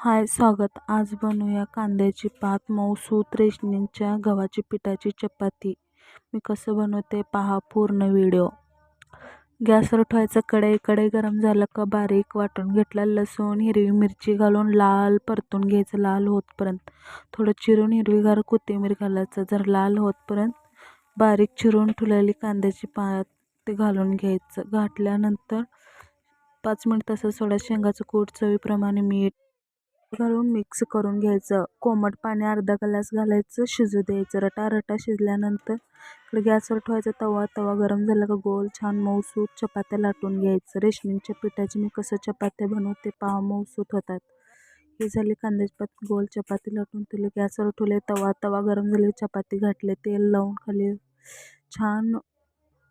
हाय स्वागत. आज बनवूया कांद्याची पात मऊसूत रेशनिंगच्या गव्हाची पिठाची चपाती. मी कसं बनवते पहा पूर्ण व्हिडिओ. गॅसवर ठेवायचं कढई. कढई गरम झालं का बारीक वाटून घेतला लसूण हिरवी मिरची घालून लाल परतून घ्यायचं लाल होतपर्यंत. थोडं चिरून हिरवीगार कोथिंबीर घालायचं. जर लाल होतपर्यंत बारीक चिरून ठेवलेली कांद्याची पात ते घालून घ्यायचं. घातल्यानंतर पाच मिनिट तसं सोडा. शेंगाचं कूट चवीप्रमाणे मीठ घालून मिक्स करून घ्यायचं. कोमट पाणी अर्धा ग्लास घालायचं शिजू द्यायचं. रटा रटा शिजल्यानंतर इकडे गॅसवर ठेवायचा. तवा तवा गरम झाला का गोल छान मऊसूत चपात्या लाटून घ्यायचं. रेशमीच्या पिठाची मी कसं चपात्या बनवते पहा मऊसूत होतात. हे झाले कांद्याची पात गोल चपाती लाटून तुले गॅसवर ठेवले. तवा तवा गरम झाले चपाती घातले. तेल लावून खाली छान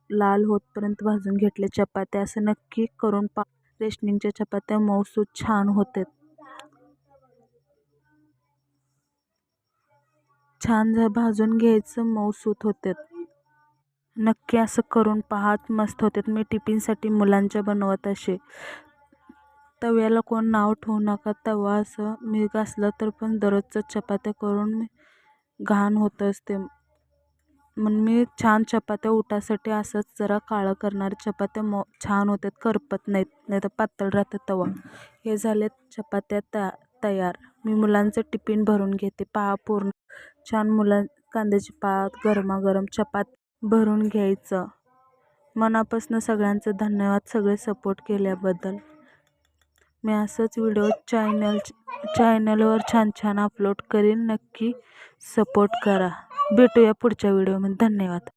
लाल होतपर्यंत भाजून घेतले चपात्या. असं नक्की करून पा रेशनिंगच्या चपात्या मऊसूत छान होतात. छान झा भाजून घ्यायचं मऊसूत होतात नक्की असं करून पाहात मस्त होतात मी टिफिनसाठी मुलांच्या बनवत असे. तव्याला कोण नाव ठेवू नका तवा असं मी घासलं तर पण दररोजचं चपात्या करून मी घाण होत असते. म्हणून मी छान चपात्या उठासाठी असंच जरा काळं करणारे. चपात्या मो छान होतात करपत नाहीत. नाही तर पातळ राहतं तवा. हे झालेत चपात्या तया तयार. मी मुलांचं टिफिन भरून घेते. पहा पूर्ण. छान मुलं कांद्याची पात गरमागरम चपात भरून घ्यायचं. मनापासून सगळ्यांचं धन्यवाद सगळे सपोर्ट केल्याबद्दल. मी असंच व्हिडिओ चॅनल चॅनलवर छान छान अपलोड करीन. नक्की सपोर्ट करा. भेटूया पुढच्या व्हिडिओमध्ये धन्यवाद.